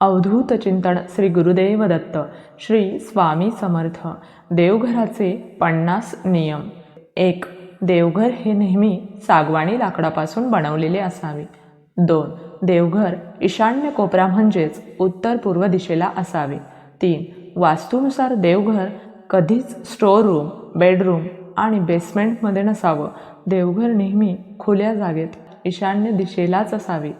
अवधूत चिंतन श्री गुरुदेव दत्त श्री स्वामी समर्थ देवघराचे पन्नास नियम. एक देवघर हे नेहमी सागवाणी लाकडापासून बनवलेले असावे. दोन देवघर ईशान्य कोपरा म्हणजेच उत्तर पूर्व दिशेला असावे. तीन वास्तूनुसार देवघर कधीच स्टोअर रूम बेडरूम आणि बेसमेंटमध्ये नसावं. देवघर नेहमी खुल्या जागेत ईशान्य दिशेलाच असावे.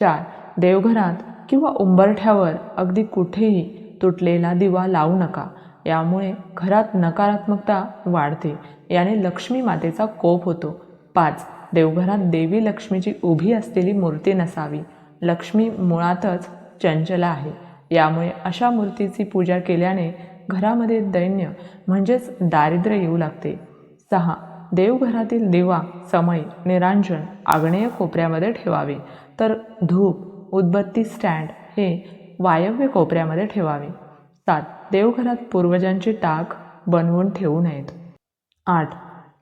चार देवघरात किंवा उंबरठ्यावर अगदी कुठेही तुटलेला दिवा लावू नका. यामुळे घरात नकारात्मकता वाढते. याने लक्ष्मी मातेचा कोप होतो. पाच देवघरात देवी लक्ष्मीची उभी असलेली मूर्ती नसावी. लक्ष्मी मुळातच चंचला आहे. यामुळे अशा मूर्तीची पूजा केल्याने घरामध्ये दैन्य म्हणजेच दारिद्र्य येऊ लागते. सहा देवघरातील दिवा समय निरांजन आग्नेय कोपऱ्यामध्ये ठेवावे. तर धूप उदबत्ती स्टँड हे वायव्य कोपऱ्यामध्ये ठेवावे. सात देवघरात पूर्वजांची टाक बनवून ठेवू नयेत. आठ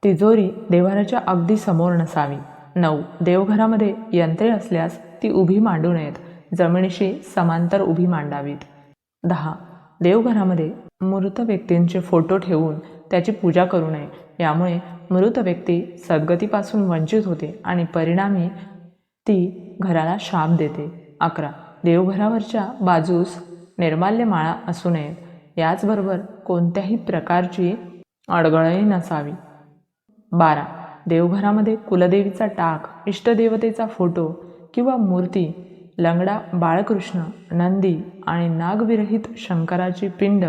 तिजोरी देवाराच्या अगदी समोर नसावी. नऊ देवघरामध्ये यंत्रे असल्यास ती उभी मांडू नयेत. जमिनीशी समांतर उभी मांडावीत. दहा देवघरामध्ये मृत व्यक्तींचे फोटो ठेवून त्याची पूजा करू नये. यामुळे मृत व्यक्ती सद्गतीपासून वंचित होते आणि परिणामी ती घराला शाप देते. अकरा. देवघरावरच्या बाजूस निर्माल्य माळा असू नयेत. याचबरोबर कोणत्याही प्रकारची अडगळही नसावी. बारा. देवघरामध्ये कुलदेवीचा टाक इष्टदेवतेचा फोटो किंवा मूर्ती लंगडा बाळकृष्ण नंदी आणि नागविरहित शंकराची पिंड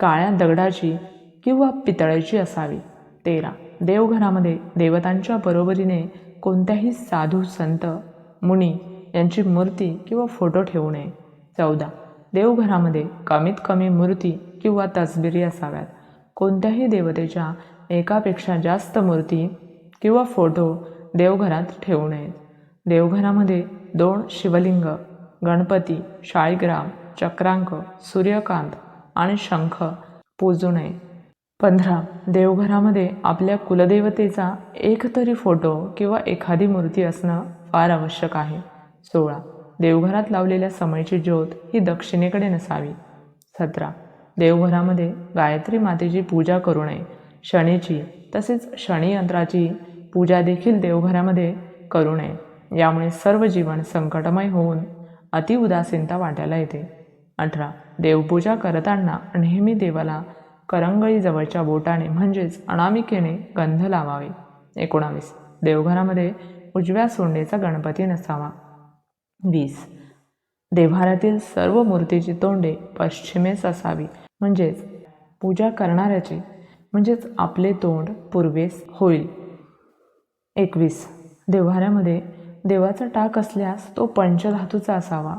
काळ्या दगडाची किंवा पितळेची असावी. तेरा. देवघरामध्ये देवतांच्या बरोबरीने कोणत्याही साधू संत मुनी यांची मूर्ती किंवा फोटो ठेवू नये. चौदा. देवघरामध्ये कमीत कमी मूर्ती किंवा तसबिरी असाव्यात. कोणत्याही देवतेच्या एकापेक्षा जास्त मूर्ती किंवा फोटो देवघरात ठेवू नयेत. देवघरामध्ये दोन शिवलिंग गणपती शाळीग्राम चक्रांक सूर्यकांत आणि शंख पूजू नये. पंधरा देवघरामध्ये आपल्या कुलदेवतेचा एक तरी फोटो किंवा एखादी मूर्ती असणं फार आवश्यक आहे. सोळा देवघरात लावलेल्या समयची ज्योत ही दक्षिणेकडे नसावी. सतरा देवघरामध्ये गायत्री मातेची पूजा करू नये. शनीची तसेच शनियंत्राची पूजा देखील देवघरामध्ये करू नये. यामुळे सर्व जीवन संकटमय होऊन अतिउदासीनता वाटायला येते. अठरा देवपूजा करताना नेहमी देवाला करंगळीजवळच्या बोटाने म्हणजेच अनामिकेने गंध लावावे. एकोणावीस. देवघरामध्ये उजव्या सोंडेचा गणपती नसावा. वीस. देव्हाऱ्यातील सर्व मूर्तीची तोंडे पश्चिमेस असावी. म्हणजेच पूजा करणाऱ्याचे म्हणजेच आपले तोंड पूर्वेस होईल. एकवीस. देव्हाऱ्यामध्ये देवाचा टाक असल्यास तो पंचधातूचा असावा.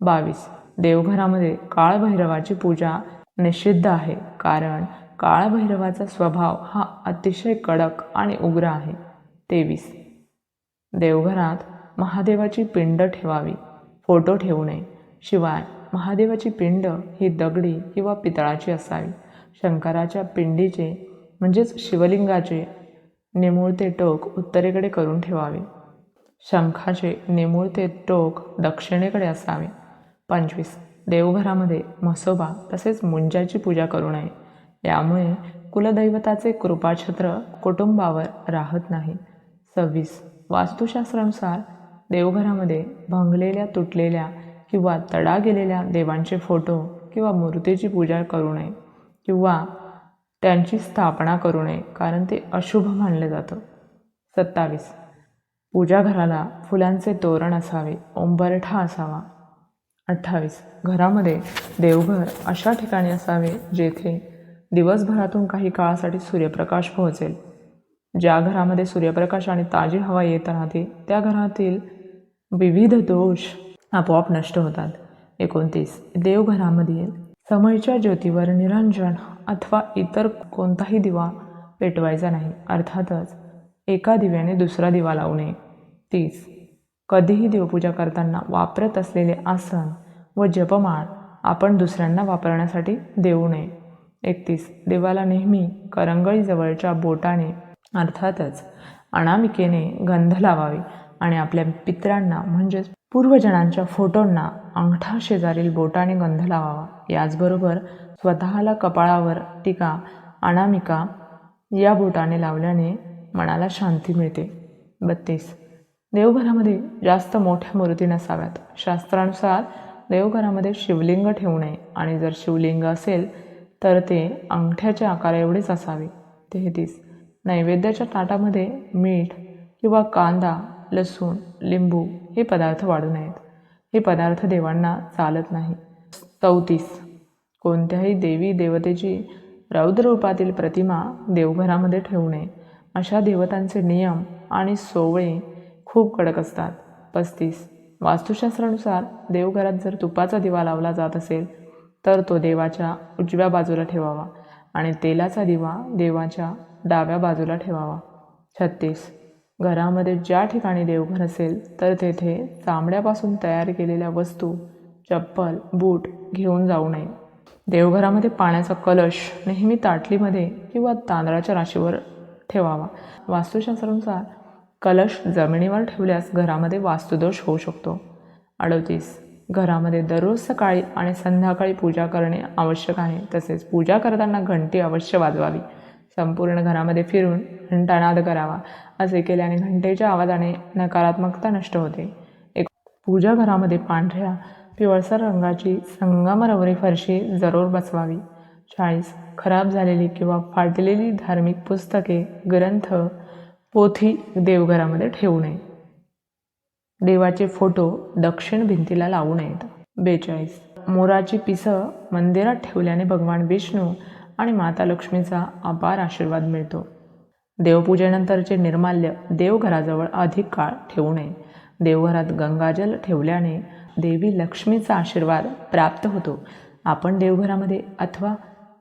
बावीस. देवघरामध्ये काळभैरवाची पूजा निषिद्ध आहे. कारण काळभैरवाचा स्वभाव हा अतिशय कडक आणि उग्र आहे. तेवीस. देवघरात महादेवाची पिंड ठेवावी. फोटो ठेवू नये. शिवाय महादेवाची पिंड ही दगडी किंवा पितळाची असावी. शंकराच्या पिंडीचे म्हणजेच शिवलिंगाचे निमुळते टोक उत्तरेकडे करून ठेवावे. शंखाचे निमुळते टोक दक्षिणेकडे असावे. पंचवीस. देवघरामध्ये म्हसोबा तसेच मुंजाची पूजा करू नये. यामुळे कुलदैवताचे कृपाछत्र कुटुंबावर राहत नाही. सव्वीस. वास्तुशास्त्रानुसार देवघरामध्ये भंगलेल्या तुटलेल्या किंवा तडा गेलेल्या देवांचे फोटो किंवा मूर्तीची पूजा करू नये किंवा त्यांची स्थापना करू नये कारण ते अशुभ मानले जातं. सत्तावीस. पूजाघराला फुलांचे तोरण असावे ओंबरठा असावा अठ्ठावीस. घरामध्ये देवघर अशा ठिकाणी असावे जेथे दिवसभरातून काही काळासाठी सूर्यप्रकाश पोहोचेल. ज्या घरामध्ये सूर्यप्रकाश आणि ताजी हवा येत राहते त्या घरातील विविध दोष आपोआप नष्ट होतात. एकोणतीस. देवघरामधील समयच्या ज्योतीवर निरंजन अथवा इतर कोणताही दिवा पेटवायचा नाही. अर्थातच एका दिव्याने दुसरा दिवा लावू नये. तीस. कधीही देवपूजा करताना वापरत असलेले आसन व जपमाळ आपण दुसऱ्यांना वापरण्यासाठी देऊ नये. एकतीस. देवाला नेहमी करंगळीजवळच्या बोटाने अर्थातच अनामिकेने गंध लावावे आणि आपल्या पित्रांना म्हणजेच पूर्वजनांच्या फोटोंना अंगठा शेजारील बोटाने गंध लावावा. याचबरोबर स्वतःला कपाळावर टीका अनामिका या बोटाने लावल्याने मनाला शांती मिळते. बत्तीस. देवघरामध्ये जास्त मोठ्या मूर्ती नसाव्यात. शास्त्रानुसार देवघरामध्ये शिवलिंग ठेवू नये आणि जर शिवलिंग असेल तर ते अंगठ्याच्या आकारा एवढेच असावे. तेहतीस. नैवेद्याच्या ताटामध्ये मीठ किंवा कांदा लसूण लिंबू हे पदार्थ वाढू नयेत. हे पदार्थ देवांना चालत नाही. चौतीस. कोणत्याही देवी देवतेची रौद्र रूपातील प्रतिमा देवघरामध्ये ठेवू नये. अशा देवतांचे नियम आणि सोवळे खूप कडक असतात. पस्तीस. वास्तुशास्त्रानुसार देवघरात जर तुपाचा दिवा लावला जात असेल तर तो देवाच्या उजव्या बाजूला ठेवावा आणि तेलाचा दिवा देवाच्या डाव्या बाजूला ठेवावा. छत्तीस. घरामध्ये ज्या ठिकाणी देवघर असेल तर तेथे चामड्यापासून तयार केलेल्या वस्तू चप्पल बूट घेऊन जाऊ नये. देवघरामध्ये पाण्याचा कलश नेहमी ताटलीमध्ये किंवा तांदळाच्या राशीवर ठेवावा. वास्तुशास्त्रानुसार कलश जमिनीवर ठेवल्यास घरामध्ये वास्तुदोष होऊ शकतो. अडतीस. घरामध्ये दररोज सकाळी आणि संध्याकाळी पूजा करणे आवश्यक आहे. तसेच पूजा करताना घंटी अवश्य वाजवावी. संपूर्ण घरामध्ये फिरून घंटानाद करावा असे केल्याने घंटेच्या आवाजाने नकारात्मकता नष्ट होते. एक पूजा घरामध्ये पांढऱ्या पिवळसर रंगाची संगमरवरी फरशी जरूर बसवावी. चाळीस. खराब झालेली किंवा फाटलेली धार्मिक पुस्तके ग्रंथ पोथी देवघरामध्ये ठेवू नये. देवाचे फोटो दक्षिण भिंतीला लावू नयेत. बेचाळीस. मोराची पिसं मंदिरात ठेवल्याने भगवान विष्णू आणि माता लक्ष्मीचा अपार आशीर्वाद मिळतो. देवपूजेनंतरचे निर्माल्य देवघराजवळ अधिक काळ ठेवू नये. देवघरात गंगाजल ठेवल्याने देवी लक्ष्मीचा आशीर्वाद प्राप्त होतो. आपण देवघरामध्ये अथवा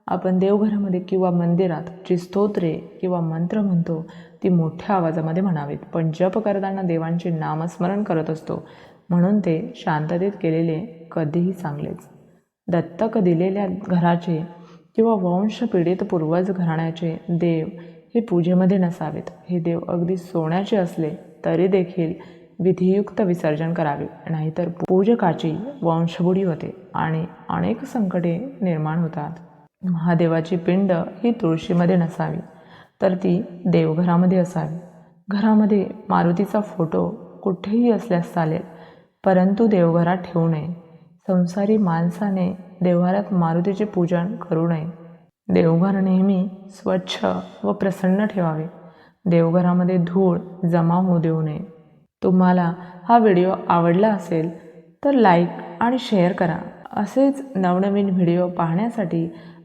आपण देवघरामध्ये किंवा मंदिरात जी स्तोत्रे किंवा मंत्र म्हणतो ती मोठ्या आवाजामध्ये म्हणावीत. पण जप करताना देवांचे नामस्मरण करत असतो. म्हणून ते शांततेत केलेले कधीही चांगलेच दत्तक दिलेल्या घराचे किंवा वंशपीडित पूर्वज घराण्याचे देव हे पूजेमध्ये नसावेत. हे देव अगदी सोन्याचे असले तरी देखील विधियुक्त विसर्जन करावे. नाहीतर पूजकाची वंशबुडी होते आणि अनेक संकटे निर्माण होतात. महादेवाची पिंड ही तुळशीमध्ये नसावी तर ती देवघरामध्ये असावी. घरामध्ये मारुतीचा फोटो कुठेही असल्यास चालेल परंतु देवघरात ठेवू नये. संसारी माणसाने देवघरात मारुतीचे पूजन करू नये. देवघर नेहमी स्वच्छ व प्रसन्न ठेवावे. देवघरामध्ये धूळ जमा होऊ देऊ नये. तुम्हाला हा व्हिडिओ आवडला असेल तर लाईक आणि शेअर करा. असेच नवनवीन व्हिडिओ पाहण्यासाठी